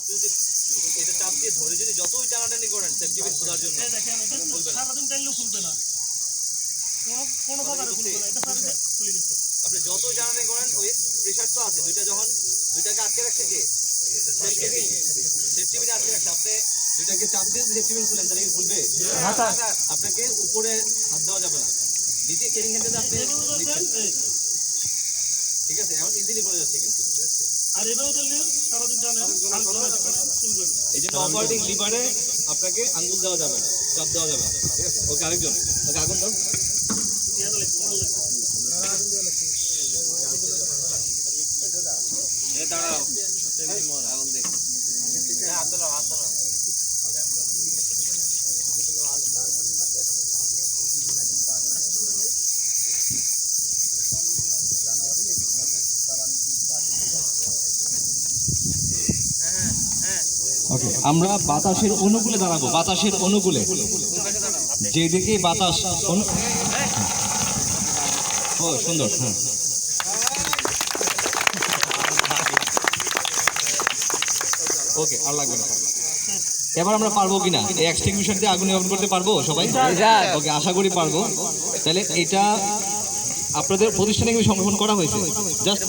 আপনি যদি এটা চাপ দিয়ে ধরে যদি যতই টানাটানি করেন সেফটি খোলার জন্য দেখেন এটা সারাদিন টাইলেও খুলবে না। কোনো কোনো প্রকারে খুলবে না। এটা সারাদিন খুলে গেছে। আপনি যতই টানাটানি করেন ওই প্রেশার তো আছে। দুইটা যখন দুইটাকে আটকে রাখছে কে? সেফটি আটকে রাখছে। আপনি দুইটাকে চাপ দিয়ে সেফটি খুলেন তাহলে খুলবে? আপনাকে উপরে হাত দেওয়া যাবে না। নিচে কেরিং হ্যান্ডেলে আপনি। ঠিক আছে এখন ইজিলি করে যাচ্ছে কিন্তু। আর এভাবে সারাদিন না। এই জন্য অপারেটিং লিভারে আপনাকে আঙ্গুল দেওয়া যাবে না, চাপ দেওয়া যাবে না। ঠিক আছে। ওকে আরেকজন। ওকে আগুন দাও দাঁড়াও আগুন ওকে আমরা বাতাসের অনুকূলে দাঁড়াবো বাতাসের অনুকূলে। যেদিকে বাতাস ও সুন্দর হ্যাঁ। ওকে আর লাগবে না। এবার আমরা পারব কিনা? এই এক্সটিংগুইশার দিয়ে আগুন করতে পারব সবাই? ওকে আশা করি পারব। তাহলে এটা আপনাদের প্রতিষ্ঠানে সংরক্ষণ করা হয়েছে। জাস্ট